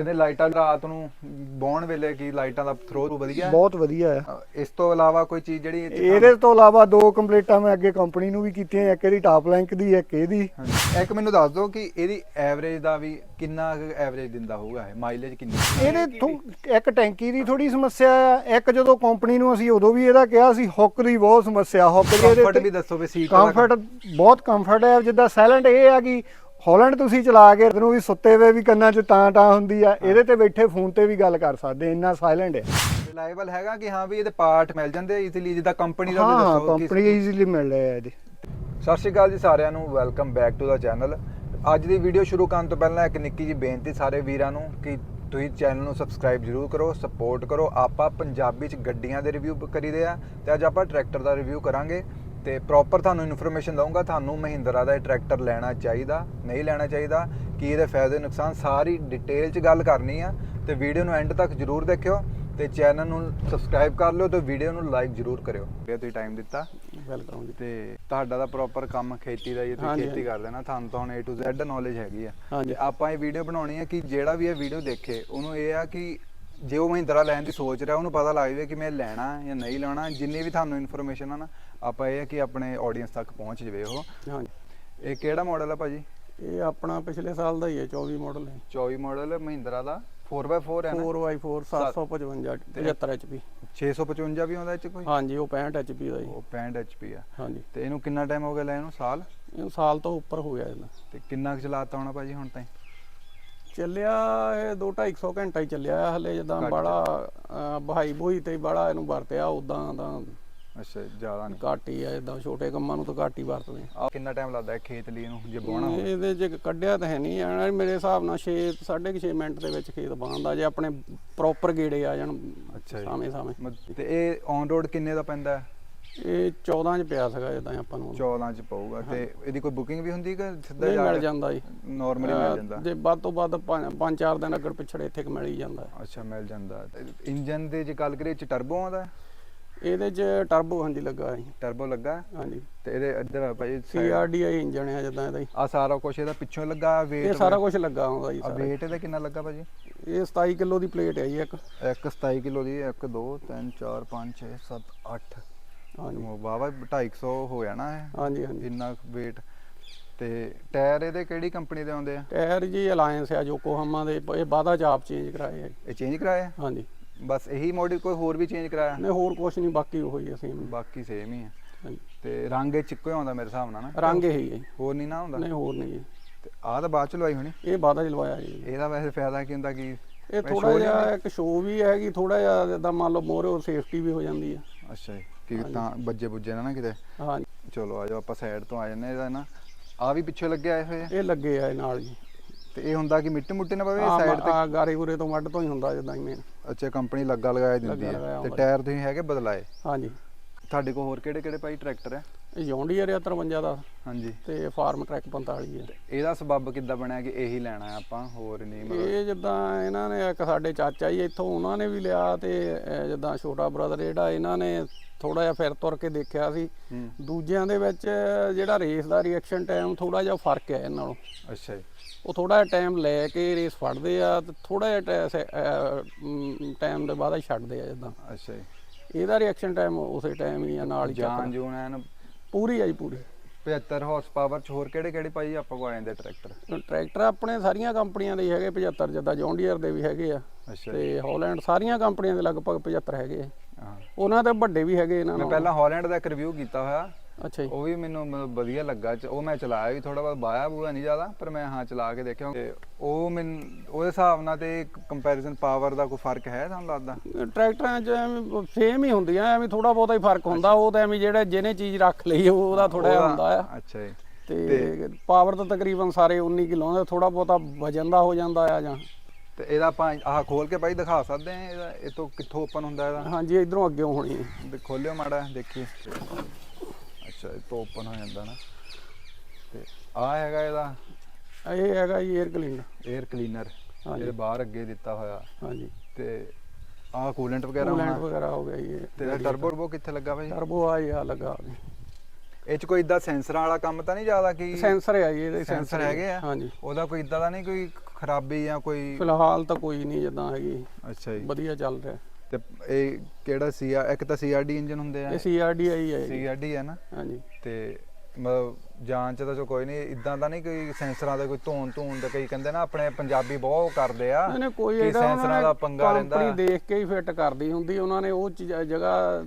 ਇਹਦੇ ਲਾਈਟਾਂ ਰਾਤ ਨੂੰ ਬੌਣ ਵੇਲੇ ਕੀ ਲਾਈਟਾਂ ਦਾ ਥਰੋ ਵਧੀਆ ਹੈ? ਬਹੁਤ ਵਧੀਆ ਹੈ ਅ, ਇਸ ਤੋਂ ਇਲਾਵਾ ਕੋਈ ਚੀਜ਼ ਜਿਹੜੀ ਇਹ 'ਚ ਇਹਦੇ ਤੋਂ ਇਲਾਵਾ ਦੋ ਕੰਪਲੀਟਾਂ ਮੈਂ ਅੱਗੇ ਕੰਪਨੀ ਨੂੰ ਵੀ ਕੀਤੀਆਂ ਇੱਕ ਇਹਦੀ ਟਾਪ ਲੈਂਕ ਦੀ ਇੱਕ ਇਹਦੀ ਹਾਂਜੀ। ਇੱਕ ਮੈਨੂੰ ਦੱਸ ਦਿਓ ਕਿ ਇਹਦੀ ਐਵਰੇਜ ਦਾ ਵੀ ਕਿੰਨਾ ਐਵਰੇਜ ਦਿੰਦਾ ਹੋਊਗਾ ਇਹ ਮਾਈਲੇਜ ਕਿੰਨੀ ਇਹਦੇ ਥੋ- ਇੱਕ ਟੈਂਕੀ ਦੀ ਥੋੜੀ ਸਮੱਸਿਆ ਆ ਇੱਕ ਜਦੋਂ ਕੰਪਨੀ ਨੂੰ ਅਸੀਂ ਉਦੋਂ ਵੀ ਇਹਦਾ ਕਿਹਾ ਸੀ ਹੁੱਕ ਦੀ ਬਹੁਤ ਸਮੱਸਿਆ ਹੁੱਕ ਦੀ ਕੰਫਰਟ ਵੀ ਦੱਸੋ ਵੀ ਸੀਟ ਕੰਫਰਟ ਬਹੁਤ ਕੰਫਰਟ ਹੈ ਜਿੱਦਾਂ ਸਾਇਲੈਂਟ ਇਹ ਆ ਕਿ ਹਾਲੈਂਡ ਤੁਸੀਂ ਚਲਾ ਕੇ ਨੂੰ ਵੀ ਸੁੱਤੇ ਹੋਏ ਵੀ ਕੰਨਾਂ 'ਚ ਤਾਂ ਤਾਂ ਹੁੰਦੀ ਆ ਇਹਦੇ ਤੇ ਬੈਠੇ ਫੋਨ ਤੇ ਵੀ ਗੱਲ ਕਰ ਸਕਦੇ ਇੰਨਾ ਸਾਇਲੈਂਟ ਹੈ ਰਿਲਾਏਬਲ ਹੈਗਾ ਕਿ ਹਾਂ ਵੀ ਇਹਦੇ ਪਾਰਟ ਮਿਲ ਜਾਂਦੇ ਈਜ਼ੀਲੀ ਜਿੱਦਾਂ ਕੰਪਨੀ ਦਾ ਵੀ ਹਾਂ ਦੱਸੋ ਕਿ- ਕੰਪਨੀ ਈਜ਼ੀਲੀ ਮਿਲ ਰਿਹਾ ਇਹਦੇ। ਸਤਿ ਸ਼੍ਰੀ ਅਕਾਲ ਜੀ ਸਾਰਿਆਂ ਨੂੰ welcome back to the channel ਅੱਜ ਦੀ ਵੀਡੀਓ ਸ਼ੁਰੂ ਕਰਨ ਤੋਂ ਪਹਿਲਾਂ ਇੱਕ ਨਿੱਕੀ ਜੀ ਬੇਨਤੀ ਸਾਰੇ ਵੀਰਾਂ ਨੂੰ ਕਿ ਤੁਸੀਂ ਚੈਨਲ ਨੂੰ ਸਬਸਕ੍ਰਾਈਬ ਜਰੂਰ ਕਰੋ ਸਪੋਰਟ ਕਰੋ। ਆਪਾਂ ਪੰਜਾਬੀ ਚ ਗੱਡੀਆਂ ਦੇ ਰਿਵਿਊ ਕਰੀਦੇ ਆ ਤੇ ਅੱਜ ਆਪਾਂ ਟਰੈਕਟਰ ਦਾ ਰਿਵਿਊ ਕਰਾਂਗੇ। ਤੇ ਪ੍ਰੋਪਰ ਤੁਹਾਨੂੰ ਇਨਫੋਰਮੇਸ਼ਨ ਦਊਂਗਾ ਤੁਹਾਨੂੰ ਮਹਿੰਦਰਾ ਦਾ ਟਰੈਕਟਰ ਲੈਣਾ ਚਾਹੀਦਾ ਨਹੀਂ ਲੈਣਾ ਚਾਹੀਦਾ ਕੀ ਇਹਦੇ ਫਾਇਦੇ ਨੁਕਸਾਨ ਸਾਰੀ ਡਿਟੇਲ ਚ ਗੱਲ ਕਰਨੀ ਆ ਤੇ ਵੀਡੀਓ ਨੂੰ ਐਂਡ ਤੱਕ ਜਰੂਰ ਦੇਖਿਓ ਤੇ ਚੈਨਲ ਨੂੰ ਸਬਸਕ੍ਰਾਈਬ ਕਰ ਲਿਓ ਤੇ ਵੀਡੀਓ ਨੂੰ ਲਾਈਕ ਜਰੂਰ ਕਰਿਓ ਜੇ ਤੁਸੀਂ ਟਾਈਮ ਦਿੱਤਾ ਵੈਲਕਮ ਜੀ ਤੇ ਤੁਹਾਡਾ ਦਾ ਪ੍ਰੋਪਰ ਕੰਮ ਖੇਤੀ ਦਾ ਹੈ, ਤੁਸੀਂ ਖੇਤੀ। ਕਰਦੇ ਨਾ ਤੁਹਾਨੂੰ ਤਾਂ ਹੁਣ A to Z ਨੌਲੇਜ ਹੈਗੀ ਆ। ਤੇ ਆਪਾਂ ਇਹ ਵੀਡੀਓ ਬਣਾਉਣੀ ਹੈ ਕਿ ਜਿਹੜਾ ਵੀ ਇਹ ਵੀਡੀਓ ਦੇਖੇ ਉਹਨੂੰ ਇਹ ਆ ਕਿ ਜੇ ਉਹ ਮਹਿੰਦਰਾ ਲੈਣ ਦੀ ਸੋਚ ਰਿਹਾ ਉਹਨੂੰ ਪਤਾ ਲੱਗ ਜਾਵੇ ਕਿ ਮੈਂ ਲੈਣਾ ਜਾਂ ਨਹੀਂ ਲੈਣਾ। ਜਿੰਨੀ ਵੀ ਤੁਹਾਨੂੰ ਇਨਫੋਰਮੇਸ਼ਨ ਆ ਨਾ ਆਪਾਂ ਇਹ ਕਿ ਆਪਣੇ ਆਡੀਅנס ਤੱਕ ਪਹੁੰਚ ਜਵੇ ਉਹ। ਹਾਂਜੀ। ਇਹ ਕਿਹੜਾ ਮਾਡਲ ਆ ਭਾਜੀ? ਇਹ ਆਪਣਾ ਪਿਛਲੇ ਸਾਲ ਦਾ ਹੀ ਹੈ 24 ਮਾਡਲ ਹੈ। 24 ਮਾਡਲ ਮਹਿੰਦਰਾ ਦਾ। 4x4 ਹੈ ਨਾ? 4x4 755 75 HP 655 ਵੀ ਆਉਂਦਾ ਇਹ ਚ ਕੋਈ? ਹਾਂਜੀ ਉਹ 65 HP ਦਾ ਜੀ। ਉਹ 65 HP ਆ। ਹਾਂਜੀ। ਤੇ ਇਹਨੂੰ ਕਿੰਨਾ ਟਾਈਮ ਹੋ ਗਿਆ ਲੈਣ ਨੂੰ ਸਾਲ? ਇਹ ਸਾਲ ਤੋਂ ਉੱਪਰ ਹੋ ਗਿਆ ਇਹਦਾ। ਤੇ ਕਿੰਨਾ ਚਲਾਤਾ ਹੋਣਾ ਭਾਜੀ ਹੁਣ ਤਾਈਂ? ਚੱਲਿਆ ਇਹ 2-250 ਘੰਟਾ ਹੀ ਚੱਲਿਆ ਹਲੇ ਜਦਾਂ ਬੜਾ ਬਹਾਈ ਬੋਈ ਤੇ ਬੜਾ ਇਹਨੂੰ ਵਰਤਿਆ ਉਦਾਂ ਤਾਂ ਅੱਛਾ ਜ਼ਿਆਦਾ ਨਹੀਂ। ਘੱਟ ਆ ਇਦਾਂ ਛੋਟੇ ਕੰਮਾਂ ਨੂੰ ਤਾਂ ਘੱਟ ਵਰਤਦੇ ਆ। ਕਿੰਨਾ ਟਾਈਮ ਲੱਗਦਾ ਹੈ ਖੇਤ ਲਈ ਇਹਨੂੰ ਜੇ ਬਾਉਣਾ ਹੋਵੇ? ਇਹਦੇ ਚ ਕੱਢਿਆ ਤਾਂ ਹੈ ਨਹੀਂ ਆਣਾ ਮੇਰੇ ਹਿਸਾਬ ਨਾਲ 6 6.5 ਮਿੰਟ ਦੇ ਵਿੱਚ ਖੇਤ ਬਾਂਦਾ ਜੇ ਆਪਣੇ ਪ੍ਰੋਪਰ ਗੇੜੇ ਆ ਜਾਣ ਅੱਛਾ ਜੀ। ਸਾਵੇਂ ਸਾਵੇਂ ਤੇ ਇਹ ਔਨ ਰੋਡ ਕਿੰਨੇ ਦਾ ਪੈਂਦਾ? ਹੈ ਇਹ 14 ਚ ਪਿਆ ਸੀਗਾ ਜਦਾਂ ਆਪਾਂ ਨੂੰ 14 ਚ ਪਊਗਾ ਤੇ ਇਹਦੀ ਕੋਈ ਬੁਕਿੰਗ ਵੀ ਹੁੰਦੀ ਕਿ ਸਿੱਧਾ ਨਹੀਂ ਜਾ ਮਿਲ ਜਾਂਦਾ ਜੀ। ਨਾਰਮਲੀ ਮਿਲ ਜਾਂਦਾ। ਜੇ ਵੱਧ ਤੋਂ ਵੱਧ 5-4 ਦਿਨ ਅੱਗੜ ਪਿਛੜੇ ਇੱਥੇ ਮਿਲ ਹੀ ਜਾਂਦਾ। ਅੱਛਾ ਮਿਲ ਜਾਂਦਾ। ਇੰਜਨ ਦੇ ਜੇ ਗੱਲ ਕਰੀਏ ਚ ਟਰਬੋ ਆਉਂਦਾ? ਇਹਦੇ ਚ ਟਰਬੋ ਹਾਂਜੀ ਲੱਗਾ ਹੈ ਟਰਬੋ ਲੱਗਾ? ਹਾਂਜੀ। ਤੇ ਇਹਦੇ ਇੱਧਰ ਆ ਭਾਈ ਸੀਆਰਡੀਆਈ ਇੰਜਣ ਹੈ ਜਦਾਂ ਇਹਦਾ ਆ ਸਾਰਾ ਕੁਝ ਇਹਦਾ ਪਿੱਛੋਂ ਲੱਗਾ ਵੇਟ ਇਹ ਸਾਰਾ ਕੁਝ ਲੱਗਾ ਹੁੰਦਾ ਜੀ ਸਾਰਾ। weight ਇਹਦਾ ਕਿੰਨਾ ਲੱਗਾ ਭਾਜੀ? ਇਹ 27 ਕਿਲੋ ਦੀ ਪਲੇਟ ਹੈ ਜੀ ਇੱਕ। ਇੱਕ 27 ਕਿਲੋ ਦੀ 1 2 3 4 5 6 7 8 ਹਾਂਜੀ। ਵਾਵਾ 250 ਹੋ ਜਾਣਾ ਹੈ ਹਾਂਜੀ ਹਾਂਜੀ। ਇੰਨਾ weight ਤੇ ਟਾਇਰ ਇਹਦੇ ਕਿਹੜੀ ਕੰਪਨੀ ਦੇ ਆਉਂਦੇ ਆ? ਟਾਇਰ ਜੀ ਅਲਾਈਅੰਸ ਆ ਜੋਕੋਹਾਮਾ ਦੇ ਇਹ ਬਾਦਾ ਚਾਪ ਚੇਂਜ ਕਰਾਏ ਆ ਜੀ। ਇਹ ਚੇਂਜ ਕਰਾਇਆ ਹਾਂਜੀ। ਬਸ ਇਹੀ ਮਾਡਲ ਕੋਈ ਹੋਰ ਵੀ ਚੇਂਜ ਕਰਾਇਆ? ਨਹੀਂ ਹੋਰ ਕੁਝ ਨਹੀਂ ਬਾਕੀ ਉਹੀ ਆ ਸੇਮ ਬਾਕੀ ਸੇਮ ਹੀ ਆ। ਹਾਂਜੀ। ਤੇ ਰੰਗ ਇਹ ਚਿੱਕੋ ਹੀ ਆਉਂਦਾ ਮੇਰੇ ਹਿਸਾਬ ਨਾਲ ਨਾ? ਰੰਗ ਇਹੀ ਹੈ ਜੀ। ਹੋਰ ਨਹੀਂ ਨਾ ਹੁੰਦਾ ਨਹੀਂ ਹੋਰ ਨਹੀਂ ਜੀ। ਤੇ ਆਹ ਤਾਂ ਬਾਅਦ ਚ ਲਵਾਈ ਹੋਣੀ। ਇਹ ਬਾਦਾ ਲਵਾਇਆ ਜੀ। ਇਹਦਾ ਵੈਸੇ ਫਾਇਦਾ ਕੀ ਹੁੰਦਾ ਕਿ ਇਹ ਵੈਸੇ ਥੋੜਾ show ਨੀ ਜਿਹਾ ਹੁੰਦੀ? ਇੱਕ ਸ਼ੋਅ ਵੀ ਹੈਗੀ ਥੋੜਾ ਜਿਹਾ ਜਿੱਦਾਂ ਮੰਨ ਲਓ ਮੋਰੇ ਸੇਫਟੀ ਵੀ ਹੋ ਜਾਂਦੀ ਆ। ਅੱਛਾ ਜੀ। ਕਿ ਤਾਂ ਬੱਜੇ ਬੁੱਜੇ ਨਾ ਨਾ ਕਿਤੇ। ਹਾਂਜੀ। ਚਲੋ ਆਜੋ ਆਪਾਂ ਸਾਈਡ ਤੋਂ ਆ ਜੰਨੇ ਇਹਦਾ ਨਾ। ਆ ਵੀ ਪਿੱਛੇ ਲੱਗੇ ਆਏ ਹੋਏ ਆ? ਇਹ ਲੱਗੇ ਆ ਇਹ ਨਾਲ ਜੀ। ਤੇ ਇਹ ਹੁੰਦਾ ਕਿ ਮਿੱਟੀ ਮੁੱਟੀ ਨਾ ਪਵੇ ਆ ਸਾਈਡ ਤੇ? ਆ ਗਾਰੇ ਗੁਰੇ ਤੋਂ ਵੱਢ ਤੋਂ ਹੀ ਹੁੰਦਾ ਜਿੱਦਾਂ ਹੀ ਅੱਛਾ ਕੰਪਨੀ ਲੱਗਾ ਲਗਾਇਆ ਦਿੰਦੀ ਹੈ। ਤੇ। ਟਾਇਰ ਤੁਸੀਂ ਹੈਗੇ ਬਦਲਾਏ? ਹਾਂਜੀ। ਤੁਹਾਡੇ ਕੋਲ ਹੋਰ ਕਿਹੜੇ ਕਿਹੜੇ ਭਾਈ ਟਰੈਕਟਰ ਹੈ? ਇਹ ਜੌਂਡੀਅਰ ਆ 53 ਦਾ। ਹਾਂਜੀ। ਤੇ ਫਾਰਮ ਟਰੈਕ 45 ਹੈ ਇਹਦਾ ਸਬੱਬ ਕਿੱਦਾਂ ਬਣਿਆ ਕਿ ਇਹੀ ਲੈਣਾ ਹੈ ਆਪਾਂ ਹੋਰ ਨਹੀਂ ਮਤਲਬ? ਇਹ ਜਿੱਦਾਂ ਇਹਨਾਂ ਨੇ ਇੱਕ ਸਾਡੇ ਚਾਚਾ ਜੀ ਇੱਥੋਂ ਉਹਨਾਂ ਨੇ ਵੀ ਲਿਆ ਤੇ ਜਿੱਦਾਂ ਛੋਟਾ ਬ੍ਰਦਰ ਜਿਹੜਾ ਇਹਨਾਂ ਨੇ ਥੋੜਾ ਜਿਹਾ ਫਿਰ ਤੁਰ ਕੇ ਦੇਖਿਆ ਸੀ। ਦੂਜਿਆਂ ਦੇ ਵਿੱਚ ਜਿਹੜਾ ਰੇਸ ਦਾ ਰਿਐਕਸ਼ਨ ਟਾਈਮ ਥੋੜਾ ਜਿਹਾ ਫ਼ਰਕ ਹੈ ਇਹਨਾਂ ਨਾਲੋਂ ਅੱਛਾ ਜੀ। ਉਹ ਥੋੜਾ ਜਿਹਾ ਟਾਈਮ ਲੈ ਕੇ ਰੇਸ ਫੜਦੇ ਆ ਤੇ ਥੋੜਾ ਜਿਹਾ ਟਾਈਮ ਦੇ ਬਾਅਦ ਹੀ ਛੱਡਦੇ ਆ ਜਿੱਦਾਂ। ਅੱਛਾ ਜੀ। ਇਹਦਾ ਰਿਐਕਸ਼ਨ ਟਾਈਮ ਉਸੇ ਟਾਈਮ ਹੀ ਆ ਨਾਲ ਹੀ ਜਾਨ ਚੱਕ ਜੂਨ ਐਨ ਪੂਰੀ ਆ ਜੀ ਪੂਰੀ। 75 ਹਾਰਸ ਪਾਵਰ ਚ ਹੋਰ ਕਿਹੜੇ ਕਿਹੜੇ ਭਾਈ ਆਪਾਂ ਕੋਲ ਆ ਜਾਂਦੇ ਟਰੈਕਟਰ ਟਰੈਕਟਰ ਆਪਣੇ ਸਾਰੀਆਂ ਕੰਪਨੀਆਂ ਦੇ ਹੀ ਹੈਗੇ 75 ਜਿੱਦਾਂ ਜੌਂਡੀਅਰ ਦੇ ਵੀ ਹੈਗੇ ਆ। ਅੱਛਾ ਤੇ ਹਾਲੈਂਡ ਸਾਰੀਆਂ ਕੰਪਨੀਆਂ ਦੇ ਲਗਭਗ 75 ਹੈਗੇ ਆ। ਉਹਨਾਂ ਦੇ ਵੱਡੇ ਵੀ ਹੈਗੇ ਇਹਨਾਂ ਮੈਂ ਪਹਿਲਾਂ ਹਾਲੈਂਡ ਦਾ ਇੱਕ ਰਿਵਿਊ ਕੀਤਾ ਹੋਇਆ। ਅੱਛਾ ਜੀ। ਉਹ ਵੀ ਮੈਨੂੰ ਮਤਲਬ ਵਧੀਆ ਲੱਗਾ ਚ- ਉਹ ਮੈਂ ਚਲਾਇਆ ਵੀ ਥੋੜਾ ਬਹੁਤ ਬਾਇਆ ਬੂਆ ਨਹੀਂ ਜ਼ਿਆਦਾ ਪਰ ਮੈਂ ਹਾਂ ਚਲਾ ਕੇ ਦੇਖਿਆ ਤੇ ਉਹ ਮੈਨੂੰ ਉਹਦੇ ਹਿਸਾਬ ਨਾਲ ਤੇ ਕੰਪੈਰੀਜ਼ਨ ਪਾਵਰ ਦਾ ਕੋਈ ਫ਼ਰਕ ਹੈ ਤੁਹਾਨੂੰ ਲੱਗਦਾ? ਟਰੈਕਟਰਾਂ 'ਚ ਐਵੇਂ ਸੇਮ ਹੀ ਹੁੰਦੀਆਂ ਐਵੇਂ ਥੋੜਾ ਬਹੁਤਾ ਹੀ ਫ਼ਰਕ ਹੁੰਦਾ ਉਹ ਤਾਂ ਐਵੇਂ ਜਿਹੜਾ ਜਿਹਨੇ ਚੀਜ਼ ਰੱਖ ਲਈ ਉਹ ਉਹਦਾ ਥੋੜਾ ਜਿਹਾ ਉਹਦਾ- ਹੁੰਦਾ ਆ। ਅੱਛਾ ਜੀ। ਤੇ ਪਾਵਰ ਤਾਂ ਤਕਰੀਬਨ ਸਾਰੇ 19 ਕਿਲੋ ਦਾ ਥੋੜਾ ਬਹੁਤਾ ਵਜਨ ਦਾ ਹੋ ਜਾਂਦਾ ਆ ਜਾਂ। ਤੇ ਇਹਦਾ ਆਪਾਂ ਆਹ ਖੋਲ ਕੇ ਭਾਈ ਦਿਖਾ ਸਕਦੇ ਆ ਇਹਦਾ ਇਹ ਤੋਂ ਕਿੱਥੋਂ ਓਪਨ ਹੁੰਦਾ ਇਹਦਾ? ਹਾਂਜੀ ਇਧਰੋਂ ਅੱਗੇ ਹੋਣੀ ਹੈ। ਖੋਲਿਓ ਮਾੜਾ ਦੇਖੀਏ। ਅੱਛਾ ਇਹ ਤੋਂ ਓਪਨ ਹੋ ਜਾਂਦਾ ਨਾ। ਤੇ ਆ ਹੈਗਾ ਇਹਦਾ? ਇਹ ਹੈਗਾ ਜੀ 에ਅਰ ਕਲੀਨਰ 에ਅਰ ਕਲੀਨਰ ਹਾਂਜੀ। ਬਾਹਰ ਅੱਗੇ ਦਿੱਤਾ ਹੋਇਆ। ਹਾਂਜੀ। ਤੇ ਆਹ ਕੂਲੈਂਟ ਵਗੈਰਾ ਕੂਲੈਂਟ ਹੋਣਾ? ਵਗੈਰਾ ਹੋ ਗਿਆ ਜੀ ਇਹ। ਤੇ ਟਰਬੋ ਟਰਬੋ ਕਿੱਥੇ ਲੱਗਾ ਭਾਈ ਟਰਬੋ ਆ ਆ ਲੱਗਾ ਇਹ ਚ ਕੋਈ ਇਦਾਂ ਸੈਂਸਰਾਂ ਵਾਲਾ ਕੰਮ ਤਾਂ ਨਹੀਂ ਜ਼ਿਆਦਾ ਕਿ? ਸੈਂਸਰ ਹੈ ਜੀ ਇਹਦੇ ਸੈਂਸਰ ਹੈਗੇ ਆ? ਹਾਂਜੀ। ਉਹਦਾ ਕੋਈ ਇਦਾਂ ਦਾ ਨਹੀਂ ਕੋਈ ਖਰਾਬੀ ਜਾਂ ਕੋਈ ਫਿਲਹਾਲ ਤਾਂ ਕੋਈ ਨਹੀਂ ਜਦਾਂ ਹੈਗੀ। ਅੱਛਾ ਜੀ। ਵਧੀਆ ਚੱਲ ਰਿਹਾ। ਤੇ ਇਹ ਕਿਹੜਾ ਸੀ ਇੱਕ ਤਾਂ ਸੀਆਰਡੀ ਇੰਜਨ ਹੁੰਦੇ ਆ ਇਹ ਸੀਆਰਡੀਆਈ ਹੈ ਜੀ ਸੀਆਰਡੀ ਹੈ ਨਾ? ਹਾਂਜੀ। ਤੇ ਮਤਲਬ ਜਾਂਚ ਤਾਂ ਚੋ ਕੋਈ ਨਹੀਂ ਇਦਾਂ ਦਾ ਨਹੀਂ ਕੋਈ ਸੈਂਸਰਾਂ ਦਾ ਕੋਈ ਧੋਣ ਧੂਣ ਦਾ ਕਈ ਕਹਿੰਦੇ ਨਾ ਆਪਣੇ ਪੰਜਾਬੀ ਬਹੁਤ ਕਰਦੇ ਆ ਇਹਨੇ ਕੋਈ ਇਹਦਾ ਸੈਂਸਰਾਂ ਦਾ ਪੰਗਾ ਰਹਿੰਦਾ ਕੰਪਨੀ ਦੇਖ ਕੇ ਹੀ ਫਿੱਟ ਕਰਦੀ ਹੁੰਦੀ ਉਹਨਾਂ ਨੇ ਉਹ ਜਗ੍ਹਾ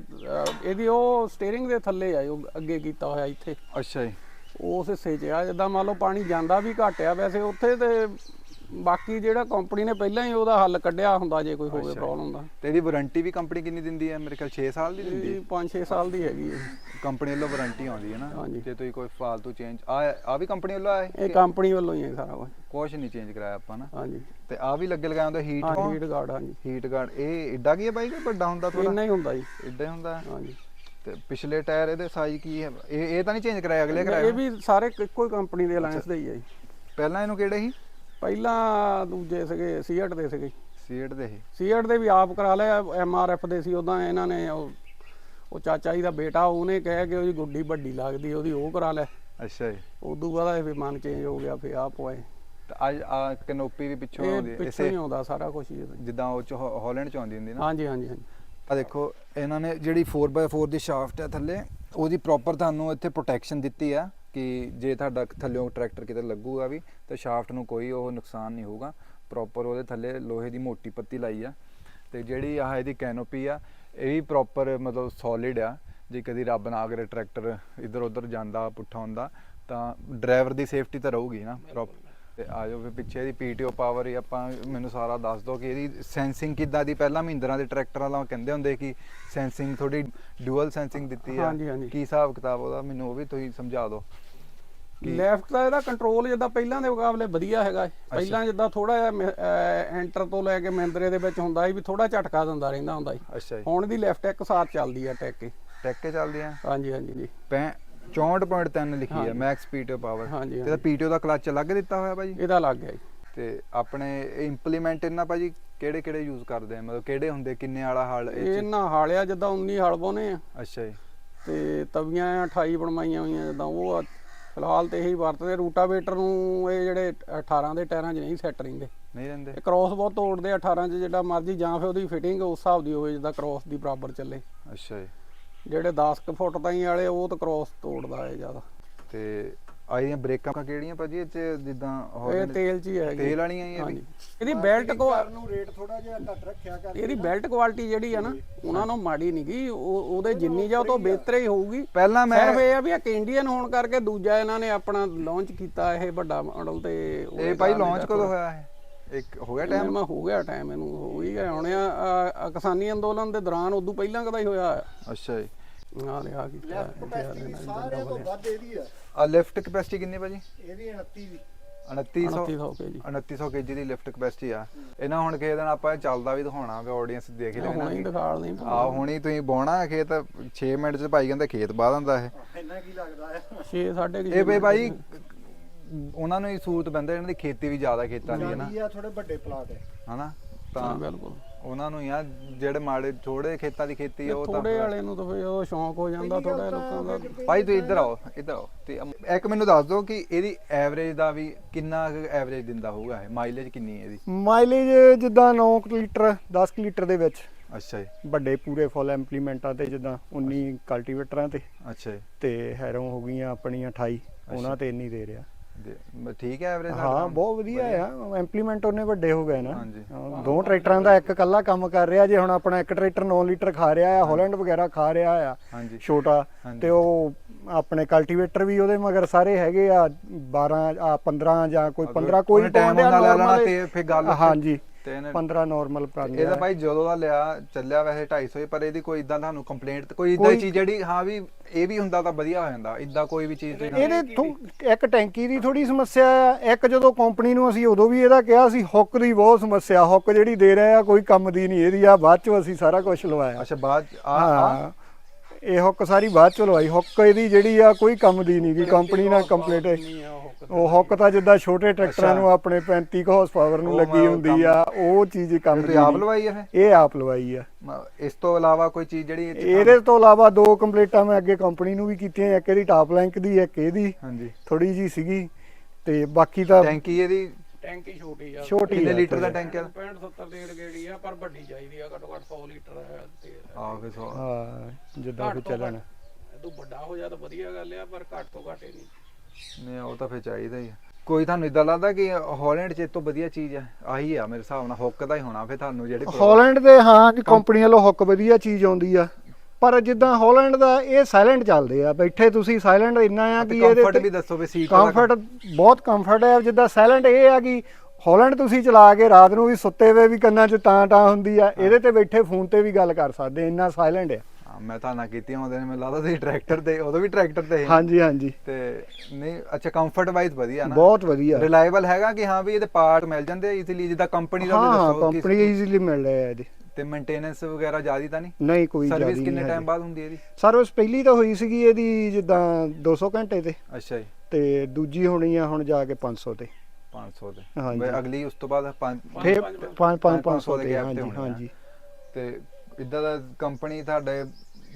ਇਹਦੀ ਉਹ ਸਟੀਅਰਿੰਗ ਦੇ ਥੱਲੇ ਆ ਉਹ ਅੱਗੇ ਕੀਤਾ ਹੋਇਆ ਇੱਥੇ। ਅੱਛਾ ਜੀ। ਉਸ ਹਿੱਸੇ 'ਚ ਆ ਜਿੱਦਾਂ ਮੰਨ ਲਓ ਪਾਣੀ ਜਾਂਦਾ ਵੀ ਘਟਿਆ ਵੈਸੇ ਉੱਥੇ ਤੇ ਬਾਕੀ ਜਿਹੜਾ ਕੰਪਨੀ ਨੇ ਪਹਿਲਾਂ ਹੀ ਉਹਦਾ ਹੱਲ ਕੱਢਿਆ ਹੁੰਦਾ ਜੇ ਕੋਈ ਹੋਵੇ ਪ੍ਰੋਬਲਮ ਦਾ। ਤੇ ਇਹਦੀ ਵਾਰੰਟੀ ਵੀ ਕੰਪਨੀ ਕਿੰਨੀ ਦਿੰਦੀ ਹੈ? ਮੇਰੇ ਖਿਆਲ 6 ਸਾਲ ਦੀ ਦਿੰਦੀ ਹੈ। ਇਹ 5-6 ਸਾਲ ਦੀ ਹੈਗੀ ਹੈ ਕੰਪਨੀ ਵੱਲੋਂ ਵਾਰੰਟੀ ਆਉਂਦੀ ਹੈ ਨਾ। ਜੇ ਤੁਸੀਂ ਕੋਈ ਫਾਲਤੂ ਚੇਂਜ ਆ ਆ ਵੀ ਕੰਪਨੀ ਵੱਲੋਂ ਆਏ ਇਹ? ਕੰਪਨੀ ਵੱਲੋਂ ਹੀ ਹੈ ਸਾਰਾ ਕੁਝ ਕੁਝ ਨਹੀਂ ਚੇਂਜ ਕਰਾਇਆ ਆਪਾਂ ਨਾ। ਹਾਂਜੀ। ਤੇ ਆ ਵੀ ਲੱਗੇ ਲਗਾਇਆ ਹੁੰਦਾ ਹੀਟ ਹੀਟ ਗਾਰਡ ਹਾਂਜੀ। ਹੀਟ ਗਾਰਡ ਇਹ ਇੱਡਾ ਕੀ ਹੈ ਬਾਈ ਕਿ ਵੱਡਾ ਹੁੰਦਾ ਥੋੜਾ ਇੰਨਾ ਹੀ ਹੁੰਦਾ ਜੀ। ਇੱਡਾ ਹੀ ਹੁੰਦਾ? ਹਾਂਜੀ। ਤੇ ਪਿਛਲੇ ਟਾਇਰ ਇਹਦੇ ਸਾਈਜ਼ ਕੀ ਹੈ? ਇਹ ਇਹ ਤਾਂ ਨਹੀਂ ਚੇਂਜ ਕਰਾਇਆ ਅਗਲੇ ਇਹ ਕਰਾਇਆ ਵੀ ਸਾਰੇ ਇੱਕੋ ਹੀ ਕੰਪਨੀ ਦੇ ਅਲਾਈਅੰਸ ਦੇ ਹੀ ਹੈ ਜੀ। ਪਹਿਲਾਂ ਇਹਨੂੰ ਕਿਹੜੇ ਸੀ? ਪਹਿਲਾਂ ਦੂਜੇ ਸੀਗੇ ਸੀਐਟ ਦੇ ਸੀਗੇ। ਸੀਟ ਦੇ ਸੀਐਟ ਦੇ ਵੀ ਆਪ ਕਰਾ ਲਿਆ ਐਮਆਰਐਫ ਦੇ ਸੀ ਉਦਾਂ ਇਹਨਾਂ ਨੇ ਉਹ ਉਹ ਚਾਚਾ ਜੀ ਦਾ ਬੇਟਾ ਉਹਨੇ ਕਹਿ ਕਿ ਉਹਦੀ ਗੁੱਡੀ ਵੱਡੀ ਲੱਗਦੀ ਉਹਦੀ ਉਹ ਕਰਾ ਲੈ ਅੱਛਾ ਜੀ। ਉਦੋਂ ਬਾਅਦ ਇਹ ਵੀ ਮਨ ਚੇਂਜ ਹੋ ਗਿਆ ਫਿਰ ਆ ਪਵਾਏ ਤੇ ਅੱਜ ਆ ਕਨੋਪੀ ਵੀ ਪਿੱਛੋਂ ਆਉਂਦੀ ਇਹ ਹੈ ਪਿੱਛੋਂ ਹੀ ਇਸੇ ਆਉਂਦਾ ਸਾਰਾ ਕੁਝ ਹੀ। ਜਿੱਦਾਂ ਉਹ ਚ ਹਾਲੈਂਡ ਚ ਆਉਂਦੀ ਹੁੰਦੀ ਨਾ। ਹਾਂਜੀ ਹਾਂਜੀ ਹਾਂਜੀ। ਆ ਦੇਖੋ ਇਹਨਾਂ ਨੇ ਜਿਹੜੀ 4x4 ਦੀ ਸ਼ਾਫਟ ਹੈ ਥੱਲੇ ਉਹਦੀ ਪ੍ਰੋਪਰ ਤੁਹਾਨੂੰ ਇੱਥੇ ਪ੍ਰੋਟੈਕਸ਼ਨ ਦਿੱਤੀ ਆ। ਕਿ ਜੇ ਤੁਹਾਡਾ ਥੱਲਿਓਂ ਟਰੈਕਟਰ ਕਿਤੇ ਲੱਗੂਗਾ ਵੀ, ਤਾਂ ਸ਼ਾਫਟ ਨੂੰ ਕੋਈ ਉਹ ਨੁਕਸਾਨ ਨਹੀਂ ਹੋਊਗਾ। ਪ੍ਰੋਪਰ ਉਹਦੇ ਥੱਲੇ ਲੋਹੇ ਦੀ ਮੋਟੀ ਪੱਤੀ ਲਾਈ ਆ। ਤੇ ਜਿਹੜੀ ਆਹ ਇਹਦੀ ਕੈਨੋਪੀ ਆ, ਇਹ ਵੀ ਪ੍ਰੋਪਰ ਮਤਲਬ ਸੋਲਿਡ ਆ। ਜੇ ਕਦੀ ਰੱਬ ਨਾ ਕਰੇ ਟਰੈਕਟਰ ਇੱਧਰ ਉੱਧਰ ਜਾਂਦਾ, ਪੁੱਠਾ ਹੁੰਦਾ, ਤਾਂ ਡਰਾਈਵਰ ਦੀ ਸੇਫਟੀ ਤਾਂ ਰਹੂਗੀ ਨਾ ਪ੍ਰੋਪਰ ਤੇ ਆ ਜਾਓ ਫਿਰ ਪਿੱਛੇ ਇਹਦੀ ਪੀਟੀਓ ਪਾਵਰ ਹੀ ਆਪਾਂ ਮੈਨੂੰ ਸਾਰਾ ਦੱਸ ਦਿਓ ਕਿ ਇਹਦੀ ਸੈਂਸਿੰਗ ਕਿੱਦਾਂ ਦੀ? ਪਹਿਲਾਂ ਮਹਿੰਦਰਾ ਦੇ ਟਰੈਕਟਰਾਂ ਦਾ ਕਹਿੰਦੇ ਹੁੰਦੇ ਕਿ ਸੈਂਸਿੰਗ ਥੋੜੀ ਡੂਅਲ ਸੈਂਸਿੰਗ ਦਿੱਤੀ ਆ। ਹਾਂਜੀ, ਹਾਂਜੀ। ਕੀ ਹਿਸਾਬ ਕਿਤਾਬ ਉਹਦਾ? ਮੈਨੂੰ ਉਹ ਵੀ ਤੁਸੀਂ ਸਮਝਾ ਦਿਓ। ਲੈਫਟ ਦਾ ਇਹਦਾ ਕੰਟਰੋਲ ਜਿੱਦਾਂ ਪਹਿਲਾਂ ਦੇ ਮੁਕਾਬਲੇ ਵਧੀਆ ਹੈਗਾ। ਪਹਿਲਾਂ ਜਿੱਦਾਂ ਥੋੜਾ ਜਿਹਾ ਐਂਟਰ ਤੋਂ ਲੈ ਕੇ ਮਹਿੰਦਰੇ ਦੇ ਵਿੱਚ ਹੁੰਦਾ ਸੀ ਵੀ ਥੋੜਾ ਝਟਕਾ ਦਿੰਦਾ ਰਹਿੰਦਾ ਹੁੰਦਾ ਸੀ। ਅੱਛਾ ਜੀ। ਹੁਣ ਦੀ ਲੈਫਟ ਇੱਕ ਸਾਥ ਚੱਲਦੀ ਆ ਟੈਕ ਕੇ ਟੈਕ ਕੇ ਚੱਲਦੀ ਆ। ਹਾਂਜੀ ਹਾਂਜੀ ਜੀ। ਪੈ 64.3 ਲਿਖੀ ਹਾਂਜੀ। ਮੈਕਸ ਪੀਟੀਓ ਪਾਵਰ ਹਾਂਜੀ, ਤੇ। ਪੀਟੀਓ ਦਾ ਕਲਚ ਅਲੱਗ ਦਿੱਤਾ ਹੋਇਆ ਭਾਜੀ? ਇਹਦਾ ਲੱਗ ਗਿਆ ਜੀ। ਤੇ ਆਪਣੇ ਇੰਪਲੀਮੈਂਟ ਇਹਨਾਂ ਭਾਜੀ ਕਿਹੜੇ ਕਿਹੜੇ ਯੂਜ਼ ਕਰਦੇ ਆ? ਮਤਲਬ ਕਿਹੜੇ ਹੁੰਦੇ ਕਿੰਨੇ ਵਾਲਾ ਹਲ ਇਹ ਇਹ 'ਚ? ਨਾ ਹਾਲਿਆ ਜਿੱਦਾਂ 19 ਹਲ ਪਾਉਨੇ ਆ। ਅੱਛਾ ਜੀ। ਤੇ ਤਵੀਆਂ 28 ਬਣਵਾਈਆਂ ਹੋਈਆਂ ਜਿੱਦਾਂ ਉਹ ਆ। ਫਿਲਹਾਲ ਤੇ ਇਹੀ ਵਰਤਦੇ ਰੂਟਾਵੇਟਰ ਨੂੰ ਇਹ ਜਿਹੜੇ 18 ਦੇ ਟਾਇਰਾਂ 'ਚ ਨਹੀਂ ਸੈੱਟ ਰਹਿੰਦੇ। ਨਹੀਂ ਰਹਿੰਦੇ। ਇਹ ਕ੍ਰੋਸ ਬਹੁਤ ਤੋੜਦੇ ਆ 18 'ਚ ਜਿਹੜਾ ਮਰਜ਼ੀ ਜਾਂ ਫਿਰ ਉਹਦੀ ਫਿਟਿੰਗ ਉਸ ਹਿਸਾਬ ਦੀ ਹੋਵੇ ਜਿੱਦਾਂ ਕ੍ਰੋਸ ਦੀ ਬਰਾਬਰ ਚੱਲੇ। ਅੱਛਾ ਜੀ। ਜਿਹੜੇ 10 ਕੁ ਫੁੱਟ ਤਾਈਂ ਵਾਲੇ ਉਹ ਤਾਂ ਕ੍ਰੋਸ ਤੋੜਦਾ ਹੈ ਜ਼ਿਆਦਾ। ਤੇ ਆਈਆਂ ਬ੍ਰੇਕਾਂ ਕਿਹੜੀਆਂ ਭਾਜੀ ਇਹ 'ਚ ਜਿੱਦਾਂ ਇਹ Holland- ਤੇਲ 'ਚ ਹੀ ਹੈਗੀ। ਤੇਲ ਵਾਲੀਆਂ ਹੀ ਆ ਵੀ? ਇਹਦੀ ਬੈਲਟ ਕੋ ਨੂੰ ਰੇਟ ਥੋੜਾ ਜਿਹਾ ਘੱਟ ਰੱਖਿਆ ਕਰ। ਇਹਦੀ ਬੈਲਟ ਕੁਆਲਿਟੀ ਜਿਹੜੀ ਆ ਨਾ ਉਹਨਾਂ ਨੂੰ ਮਾੜੀ ਨਹੀਂ ਗਈ ਉਹਦੇ ਜਿੰਨੀ ਜਾ ਉਹ ਤੋਂ ਬਿਹਤਰ ਹੀ ਹੋਊਗੀ। ਪਹਿਲਾਂ ਮੈਂ ਸਿਰਫ ਇਹ ਆ ਵੀ ਇੱਕ ਇੰਡੀਅਨ ਹੋਣ ਕਰਕੇ ਦੂਜਾ ਇਹਨਾਂ ਨੇ ਆਪਣਾ ਲਾਂਚ ਕੀਤਾ ਇਹ ਵੱਡਾ ਮਾਡਲ ਤੇ ਇਹ ਭਾਈ ਲਾਂਚ ਕਦੋਂ ਹੋਇਆ ਹੈ ਇੱਕ ਹੋ ਗਿਆ ਟਾਈਮ ਹੋ ਗਿਆ ਟਾਈਮ ਇਹਨੂੰ ਹੋ ਹੀ। ਗਿਆ ਹੁਣ ਆ ਆ ਕਿਸਾਨੀ ਅੰਦੋਲਨ ਦੇ ਦੌਰਾਨ ਉਦੋਂ ਪਹਿਲਾਂ ਕਦਾ ਹੀ ਹੋਇਆ? ਅੱਛਾ ਜੀ। ਆ ਸਾਰਿਆਂ ਤੋਂ ਵੱਧ ਇਹਦੀ ਆ ਆ ਲਿਫਟ ਕੈਪੈਸਿਟੀ ਕਿੰਨੀ ਭਾਜੀ? ਇਹਦੀ 29 ਦੀ। 2900 2900 ਕੇ ਜੀ। 2900 ਕੇਜੀ ਦੀ ਲਿਫਟ ਕੈਪੈਸਿਟੀ ਆ। ਇਹਨਾਂ ਹੁਣ ਕਿਸੇ ਦਿਨ ਆਪਾਂ ਇਹ ਚੱਲਦਾ ਵੀ ਦਿਖਾਉਣਾ ਵੀ ਆਡੀਅנס ਦੇਖ ਹੁਣ ਹੀ ਲੈਣਾ ਦਿਖਾ ਲਈ ਆ ਹੁਣੀ ਤੁਸੀਂ ਬੋਣਾ ਖੇਤ 6 ਮਿੰਟ ਚ ਭਾਈ ਕਹਿੰਦਾ ਖੇਤ ਬਾਹ ਦਿੰਦਾ ਇਹ। ਇੰਨਾ ਕੀ ਲੱਗਦਾ ਹੈ? 6 ਸਾਢੇ ਇਹ ਬਈ ਭਾਈ ਉਹਨਾਂ ਨੂੰ ਹੀ ਸੂਰਤ ਬੰਦੇ ਇਹਨਾਂ ਦੀ ਖੇਤੀ ਵੀ ਜ਼ਿਆਦਾ ਖੇਤਾਂ ਦੀ ਹੈ ਨਾ। ਆ ਥੋੜੇ ਵੱਡੇ ਪਲਾਟ ਹੈ। ਹਨਾ? ਤਾਂ ਬਿਲਕੁਲ। ਉਹਨਾਂ ਨੂੰ ਯਾਰ ਜਿਹੜੇ ਮਾੜੇ ਥੋੜੇ ਖੇਤਾਂ ਦੀ ਖੇਤੀ ਆ ਉਹ ਤਾਂ ਥੋੜੇ ਵਾਲੇ ਨੂੰ ਤਾਂ ਫਿਰ ਉਹ ਸ਼ੌਂਕ ਹੋ ਜਾਂਦਾ ਥੋੜਾ ਲੋਕਾਂ ਦਾ। ਭਾਈ ਤੁਸੀਂ ਇੱਧਰ ਆਓ ਇੱਧਰ ਆਓ। ਤੇ ਇੱਕ ਮੈਨੂੰ ਦੱਸ ਦਿਓ ਕਿ ਇਹਦੀ ਐਵਰੇਜ ਦਾ ਵੀ ਕਿੰਨਾ ਐਵਰੇਜ ਦਿੰਦਾ ਹੋਊਗਾ ਇਹ? ਮਾਈਲੇਜ ਕਿੰਨੀ ਹੈ ਇਹਦੀ? ਮਾਈਲੇਜ ਜਿੱਦਾਂ 9 ਲੀਟਰ 10 ਲੀਟਰ ਦੇ ਵਿੱਚ। ਅੱਛਾ ਜੀ। ਵੱਡੇ ਪੂਰੇ ਫੁੱਲ ਇੰਪਲੀਮੈਂਟਾਂ ਤੇ ਜਿੱਦਾਂ 19 ਕਲਟੀਵੇਟਰਾਂ ਤੇ। ਅੱਛਾ ਜੀ। ਤੇ ਹੈਰੋਂ ਹੋ ਗਈਆਂ ਆਪਣੀਆਂ 28 ਉਹਨਾਂ ਤੇ ਇੰਨੀ ਦੇ ਰਿਹਾ। ਠੀਕ ਹੈ ਐਵਰੇਜ ਹਾਂ ਬਹੁਤ ਵਧੀਆ ਆ ਇੰਪਲੀਮੈਂਟ ਉਹਨੇ ਵੱਡੇ ਹੋ ਗਏ ਨਾ। ਦੋ ਟਰੈਕਟਰਾਂ ਦਾ ਇੱਕ ਇਕੱਲਾ ਕੰਮ ਕਰ ਰਿਹਾ ਜੇ ਹੁਣ ਆਪਣਾ ਇੱਕ ਟਰੈਕਟਰ 9 ਲੀਟਰ ਖਾ ਰਿਹਾ ਆ ਹਾਲੈਂਡ ਵਗੈਰਾ ਖਾ ਰਿਹਾ ਆ ਛੋਟਾ। ਤੇ ਉਹ ਆਪਣੇ ਕਲਟੀਵੇਟਰ ਵੀ ਉਹਦੇ ਮਗਰ ਸਾਰੇ ਹੈਗੇ ਆ 12 ਆ 15 ਜਾਂ ਕੋਈ 15 ਕੋਈ ਆ ਨਾਲ ਲੈ ਲੈਣਾ ਤੇ ਫਿਰ ਗੱਲ ਹਾਂਜੀ। ਤੇ ਇਹਨੇ 15 ਨਾਰਮਲ ਪਾਉਂਦੇ ਇਹਦਾ ਭਾਈ ਜਦੋਂ ਦਾ ਲਿਆ ਚੱਲਿਆ ਵੈਸੇ 250 ਹੀ ਪਰ ਇਹਦੀ ਕੋਈ ਇਦਾਂ ਤੁਹਾਨੂੰ ਕੰਪਲੇਂਟ ਕੋਈ ਇਦਾਂ ਚੀਜ਼ ਜਿਹੜੀ ਹਾਂ ਵੀ ਇਹ ਵੀ ਹੁੰਦਾ ਤਾਂ ਵਧੀਆ ਹੋ ਜਾਂਦਾ ਇਦਾਂ ਕੋਈ ਵੀ ਚੀਜ਼ ਇਹਦੇ ਇੱਕ ਟੈਂਕੀ ਦੀ ਥੋੜੀ ਸਮੱਸਿਆ ਆ ਇੱਕ ਜਦੋਂ ਕੰਪਨੀ ਨੂੰ ਅਸੀਂ ਉਦੋਂ ਵੀ ਇਹਦਾ ਕਿਹਾ ਸੀ ਹੁੱਕ ਦੀ ਬਹੁਤ ਸਮੱਸਿਆ ਹੁੱਕ ਜਿਹੜੀ ਦੇ ਰਹੇ ਆ ਕੋਈ ਕੰਮ ਦੀ ਨਹੀਂ ਇਹਦੀ ਆ ਬਾਅਦ ਚ ਅਸੀਂ ਸਾਰਾ ਕੁਝ ਲਵਾਇਆ। ਅੱਛਾ ਬਾਅਦ ਆ ਆ ਹਾਂ। ਇਹ ਹੁੱਕ ਸਾਰੀ ਬਾਅਦ ਚ ਲਵਾਈ ਹੁੱਕ ਇਹਦੀ ਜਿਹੜੀ ਆ ਕੋਈ ਕੰਮ ਦੀ ਨਹੀਂ ਗੀ ਕੰਪਨੀ ਨਾਲ ਕੰਪਲੀਟ ਆ। ਉਹ ਹੁੱਕ ਤਾਂ ਜਿੱਦਾਂ ਛੋਟੇ ਟਰੈਕਟਰਾਂ। ਨੂੰ ਆਪਣੇ 35 ਹਾਰਸ ਪਾਵਰ ਨੂੰ ਲੱਗੀ ਹੁੰਦੀ ਆ ਉਹ ਚੀਜ਼ ਕੰਮ ਦੀ ਆਪ। ਲਵਾਈ ਹੈ ਇਹ ਆਪ ਲਵਾਈ ਆ। ਇਸ ਤੋਂ ਇਲਾਵਾ ਕੋਈ ਚੀਜ਼ ਜਿਹੜੀ ਇਹਦੇ ਤੋਂ ਇਲਾਵਾ ਦੋ ਕੰਪਲੀਟਾਂ ਮੈਂ ਅੱਗੇ ਕੰਪਨੀ ਨੂੰ ਵੀ ਕੀਤੀਆਂ ਇੱਕ ਇਹਦੀ ਟਾਪ ਲੈਂਕ ਦੀ ਇੱਕ ਇਹਦੀ। ਹਾਂਜੀ। ਥੋੜੀ ਜੀ ਸੀਗੀ ਤੇ ਬਾਕੀ ਤਾਂ ਟੈਂਕੀ ਇਹਦੀ? ਟੈਂਕੀ ਛੋਟੀ ਆ। ਛੋਟੀ ਕਿੰਨੇ ਆ। ਲੀਟਰ ਦਾ। ਟੈਂਕ ਹੈ 65 70 ਦੀ ਗੇੜੀ ਆ ਪਰ ਵੱਡੀ ਚਾਹੀਦੀ ਆ ਘੱਟੋ ਘੱਟ 100 ਲੀਟਰ ਹੈ ਤੇ ਆ। ਫਿਰ ਸੌ। ਹਾਂ ਜਿੱਦਾਂ ਤੋਂ ਚੱਲਣ। ਤੋਂ ਵੱਡਾ ਹੋ ਜਾ ਤਾਂ ਵਧੀਆ ਗੱਲ ਆ ਪਰ ਘੱਟ ਤੋਂ ਘੱਟ ਹੀ ਨਹੀਂ। ਨਹੀਂ ਉਹ ਤਾਂ ਫਿਰ ਚਾਹੀਦਾ ਹੀ ਆ। ਕੋਈ ਤੁਹਾਨੂੰ ਇਦਾਂ ਲੱਗਦਾ ਕਿ ਹਾਲੈਂਡ ਚ ਇਹ ਤੋਂ ਵਧੀਆ ਚੀਜ਼ ਹੈ ਆਹੀ ਆ ਮੇਰੇ ਹਿਸਾਬ ਨਾਲ ਹੁੱਕ ਦਾ ਹੀ ਹੋਣਾ ਫਿਰ ਤੁਹਾਨੂੰ ਜਿਹੜੇ ਹਾਲੈਂਡ ਦੇ ਹਾਂ ਕਿ ਕੰਪਨੀ ਵੱਲੋਂ ਹੁੱਕ ਵਧੀਆ ਚੀਜ਼ ਆਉਂਦੀ ਆ। ਪਰ ਜਿੱਦਾਂ ਹਾਲੈਂਡ ਦਾ ਇਹ ਸਾਇਲੈਂਟ ਚੱਲਦੇ ਆ ਬੈਠੇ ਤੁਸੀਂ ਸਾਇਲੈਂਟ ਇੰਨਾ ਆ ਕਿ ਕੰਫਰਟ ਵੀ ਇਹਦੇ ਦੱਸੋ ਵੀ ਸੀਟ ਕੰਫਰਟ ਬਹੁਤ ਕੰਫਰਟ ਹੈ ਜਿੱਦਾਂ ਸਾਇਲੈਂਟ ਇਹ ਆ ਕਿ ਹਾਲੈਂਡ ਤੁਸੀਂ ਚਲਾ ਕੇ ਰਾਤ ਨੂੰ ਵੀ ਸੁੱਤੇ ਵੇ ਵੀ ਕੰਨਾਂ 'ਚ ਤਾਂ ਤਾਂ ਹੁੰਦੀ ਆ ਇਹਦੇ ਤੇ ਬੈਠੇ ਫੋਨ ਤੇ ਵੀ ਗੱਲ ਕਰ ਸਕਦੇ ਇੰਨਾ ਸਾਇਲੈਂਟ ਆ। ਮੈਂ ਤਾਂ ਨਾ ਕੀਤੀ ਆਉਂਦੇ ਨੇ ਮੈਨੂੰ ਲੱਗਦਾ ਤੁਸੀਂ ਟਰੈਕਟਰ ਤੇ ਉਦੋਂ ਵੀ ਟਰੈਕਟਰ ਤੇ ਸੀ। ਹਾਂਜੀ ਹਾਂਜੀ। ਤੇ ਨਹੀਂ ਅੱਛਾ ਕੰਫਰਟ ਵਾਈਜ਼ ਵਧੀਆ ਨਾ? ਬਹੁਤ ਵਧੀਆ। ਰਿਲਾਏਬਲ ਹੈਗਾ ਕਿ ਹਾਂ ਵੀ ਇਹਦੇ ਪਾਰਟ ਮਿਲ ਜਾਂਦੇ ਈਜ਼ੀਲੀ ਜਿੱਦਾਂ ਕੰਪਨੀ ਦਾ ਵੀ ਹਾਂ ਦੱਸੋ ਕਿ- ਕੰਪਨੀ ਈਜ਼ੀਲੀ ਮਿਲ ਰਿਹਾ ਇਹਦੇ। ਤੇ ਮੇਨਟੇਨੈਂਸ ਵਗੈਰਾ ਜ਼ਿਆਦੀ ਤਾਂ ਨਹੀਂ? ਨਹੀਂ ਕੋਈ ਸਰਵਿਸ ਜ਼ਿਆਦੀ ਕਿੰਨੇ ਨਹੀਂ ਟਾਈਮ। ਬਾਅਦ ਹੁੰਦੀ ਹੈ ਇਹਦੀ? ਸਰਵਿਸ ਪਹਿਲੀ ਤਾਂ ਹੋਈ ਸੀਗੀ ਇਹਦੀ ਜਿੱਦਾਂ 200 ਘੰਟੇ ਤੇ। ਅੱਛਾ ਜੀ। ਤੇ ਦੂਜੀ ਹੋਣੀ ਆ ਹੁਣ ਜਾ ਕੇ 500 ਤੇ। 500 ਦੇ ਹਾਂਜੀ। ਬਈ ਅਗਲੀ ਉਸ ਤੋਂ ਬਾਅਦ 5 ਫੇਰ ਪੰਜ- 5 5 500 ਦੇ ਤੇ gap ਤੇ ਹੋਣੀ ਆ। ਹਾਂਜੀ। ਤੇ ਇਦਾਂ ਦਾ ਕੰਪਨੀ ਤੁਹਾਡੇ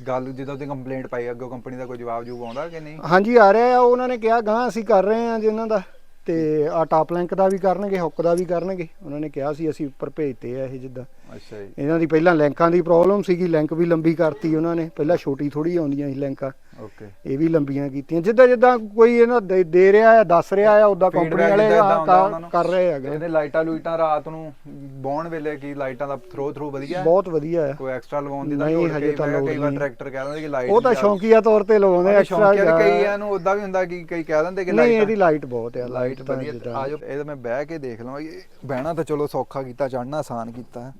ਗੱਲ ਜਦੋਂ ਤੁਸੀਂ ਕੰਪਲੇਂਟ ਪਾਈ ਅੱਗੋਂ ਕੰਪਨੀ ਦਾ ਕੋਈ ਜਵਾਬ ਜੂਬ ਆਉਂਦਾ ਕਿ ਨਹੀਂ? ਹਾਂਜੀ ਆ ਰਿਹਾ ਆ ਉਹਨਾਂ ਨੇ ਕਿਹਾ ਗਾਂ ਅਸੀਂ ਕਰ ਰਹੇ ਆ ਜਿਨ੍ਹਾਂ ਦਾ। ਤੇ ਆ ਟਾਪ ਲਿੰਕ ਦਾ ਵੀ ਕਰਨਗੇ ਹੁੱਕ ਦਾ ਵੀ ਕਰਨਗੇ। ਉਹਨਾਂ ਨੇ ਕਿਹਾ ਸੀ ਅਸੀਂ ਉੱਪਰ ਭੇਜਤੇ ਆ ਇਹ ਜਿੱਦਾਂ। ਅੱਛਾ ਜੀ। ਇਹਨਾਂ ਦੀ ਪਹਿਲਾਂ ਲਿੰਕਾਂ ਦੀ ਪ੍ਰੋਬਲਮ ਸੀਗੀ ਲਿੰਕ ਵੀ ਲੰਬੀ ਕਰਤੀ ਉਹਨਾਂ ਨੇ। ਪਹਿਲਾਂ ਛੋਟੀ ਥੋੜੀ ਆਉਂਦੀਆਂ ਸੀ ਲਿੰਕਾਂ। ਓਕੇ ਇਹ ਵੀ ਲੰਬੀਆਂ ਕੀਤੀਆਂ। ਜਿੱਦਾਂ ਜਿੱਦਾਂ ਕੋਈ ਇਹਨਾਂ ਦੇ ਦੇ ਰਿਹਾ ਆ ਦੱਸ ਰਿਹਾ ਆ ਉਦਾਂ ਕੰਪਨੀ ਵਾਲੇ ਜਿੱਦਾਂ ਏਦਾਂ ਹੁੰਦਾ ਉਹਨਾਂ ਕਰ- ਨੂੰ। ਕਰ ਰਹੇ ਹੈਗੇ। ਇਹਦੇ ਲਾਈਟਾਂ ਲੂਈਟਾਂ ਰਾਤ ਨੂੰ ਬੌਣ ਵੇਲੇ ਕੀ ਲਾਈਟਾਂ ਦਾ ਥਰੋ ਥਰੂ ਵਧੀਆ? ਹੈ? ਬਹੁਤ ਵਧੀਆ ਆ। ਕੋਈ ਐਕਸਟਰਾ ਲਵਾਉਣ ਦੀ ਤਾਂ ਨਹੀਂ, ਲੋੜ ਹਜੇ ਤਾਂ ਲੋੜ ਕਈ ਵਾਰ ਨਹੀਂ। ਟਰੈਕਟਰ ਕਹਿ ਦਿੰਦੇ ਕਿ ਲਾਈਟ ਉਹ ਤਾਂ ਸ਼ੌਂਕੀਆ ਤੌਰ ਤੇ ਲਵਾਉਂਦੇ ਐਕਸਟਰਾ ਸ਼ੌਂਕੀਆ ਕਈਆਂ ਨੂੰ ਉਦਾਂ ਵੀ ਹੁੰਦਾ ਕਿ ਕਈ ਕਹਿ ਦਿੰਦੇ ਕਿ ਨਹੀਂ ਇਹਦੀ ਲਾਈਟ ਬਹੁਤ ਆ ਲਾਈਟ ਤਾਂ ਵਧੀਆ। ਜਿੱਦਾਂ- ਆਜੋ ਇਹ ਤਾਂ ਮੈਂ ਬਹਿ ਕੇ ਦੇਖ ਲਵਾਂ। ਇਹ ਬਹਿਣਾ ਤਾਂ ਚਲੋ ਸੌਖਾ ਕੀਤਾ ਚੜਨਾ ਆਸਾਨ ਕੀਤਾ।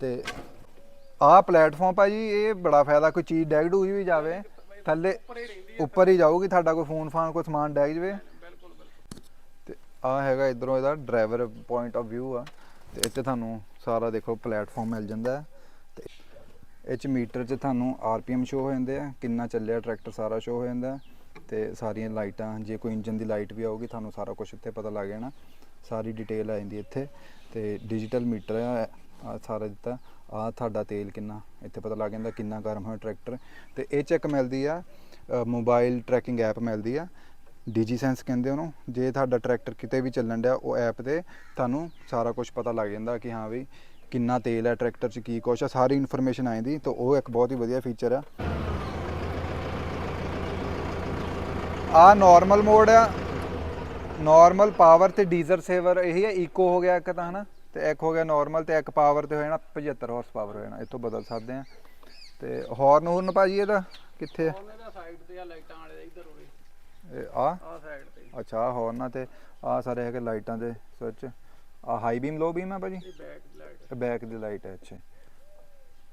ਤੇ ਆਹ ਪਲੇਟਫਾਰਮ ਭਾਜੀ ਇਹ ਬੜਾ ਫਾਇਦਾ ਕੋਈ ਚੀਜ਼ ਡੈਗ ਡੂਜ ਵੀ ਜਾਵੇ। ਥੱਲੇ ਉੱਪਰ ਹੀ ਜਾਊਗੀ, ਤੁਹਾਡਾ ਕੋਈ ਫੋਨ ਫਾਨ, ਕੋਈ ਸਮਾਨ ਡੈਗ ਜਵੇ। ਤੇ ਆ ਹੈਗਾ ਇਧਰੋਂ ਇਹਦਾ ਡਰਾਈਵਰ ਪੁਆਇੰਟ ਆਫ View ਆ। ਤੇ ਇੱਥੇ ਤੁਹਾਨੂੰ ਸਾਰਾ ਦੇਖੋ ਪਲੇਟਫਾਰਮ ਮਿਲ ਜਾਂਦਾ ਹੈ। ਤੇ ਇਹ ਚ ਮੀਟਰ 'ਚ ਤੁਹਾਨੂੰ ਆਰਪੀਐਮ ਸ਼ੋ ਹੋ ਜਾਂਦੇ ਆ, ਕਿੰਨਾ ਚੱਲਿਆ ਟਰੈਕਟਰ ਸਾਰਾ ਸ਼ੋ ਹੋ ਜਾਂਦਾ ਹੈ। ਤੇ ਸਾਰੀਆਂ ਲਾਈਟਾਂ, ਜੇ ਕੋਈ ਇੰਜਨ ਦੀ ਲਾਈਟ ਵੀ ਆਊਗੀ, ਤੁਹਾਨੂੰ ਸਾਰਾ ਕੁਝ ਇੱਥੇ ਪਤਾ ਲੱਗ ਜਾਣਾ। ਸਾਰੀ ਡਿਟੇਲ ਆ ਜਾਂਦੀ ਇੱਥੇ। ਤੇ ਡਿਜੀਟਲ ਮੀਟਰ ਆ ਆਹ ਸਾਰਾ ਦਿੱਤਾ। ਆ ਤੁਹਾਡਾ ਤੇਲ ਕਿੰਨਾ? ਇੱਥੇ ਪਤਾ ਲੱਗ ਜਾਂਦਾ ਕਿੰਨਾ ਗਰਮ ਹੋਇਆ ਟਰੈਕਟਰ। ਤੇ ਇਹ ਚੈੱਕ ਮਿਲਦੀ ਆ ਮੋਬਾਈਲ ਟਰੈਕਿੰਗ ਐਪ ਮਿਲਦੀ ਆ। ਡੀਜੀ ਸੈਂਸ ਕਹਿੰਦੇ ਉਹਨੂੰ। ਜੇ ਤੁਹਾਡਾ ਟਰੈਕਟਰ ਕਿਤੇ ਵੀ ਚੱਲਣ ਡਿਆ, ਉਹ ਐਪ ਤੇ ਤੁਹਾਨੂੰ ਸਾਰਾ ਕੁਝ ਪਤਾ ਲੱਗ ਜਾਂਦਾ ਕਿ ਹਾਂ ਵੀ ਕਿੰਨਾ ਤੇਲ ਹੈ ਟਰੈਕਟਰ 'ਚ, ਕੀ ਕੁਛ ਆ। ਸਾਰੀ ਇਨਫੋਰਮੇਸ਼ਨ ਆ ਜਾਂਦੀ ਤਾਂ ਉਹ ਇੱਕ ਬਹੁਤ ਹੀ ਵਧੀਆ ਫੀਚਰ ਆ। ਆ ਨਾਰਮਲ ਮੋਡ ਆ। ਨਾਰਮਲ ਪਾਵਰ ਤੇ ਡੀਜ਼ਲ ਸੇਵਰ ਇਹੀ ਹੈ ਈਕੋ ਹੋ ਗਿਆ ਇੱਕ ਤਾਂ, ਹਨਾ? ਤੇ ਇੱਕ ਹੋ ਗਿਆ ਨਾਰਮਲ ਤੇ ਇੱਕ ਪਾਵਰ ਤੇ ਹੋ ਜਾਣਾ 75 ਹਾਰਸ ਪਾਵਰ ਹੋ ਜਾਣਾ ਇਹ ਤੋਂ ਬਦਲ ਸਕਦੇ ਆ ਤੇ ਹਾਰਨ ਹੂਰਨ ਭਾਜੀ ਇਹਦਾ ਕਿੱਥੇ ਆ? ਉਹਨੇ ਦਾ ਸਾਈਡ ਤੇ ਆ ਲਾਈਟਾਂ ਵਾਲੇ ਦਾ ਇੱਧਰ ਉਰੇ ਇਹ ਆ? ਆ ਸਾਈਡ ਤੇ। ਅੱਛਾ ਹਾਰਨਾਂ ਤੇ ਆ ਸਾਰੇ ਹੈਗੇ ਲਾਈਟਾਂ ਦੇ ਸਵਿਚ ਆ ਹਾਈ ਬੀਮ ਲੋ ਬੀਮ ਆ ਭਾਜੀ? ਇਹ ਬੈਕ ਲਾਈਟ ਇਹ ਬੈਕ ਦੀ ਲਾਈਟ ਹੈ ਅੱਛਾ।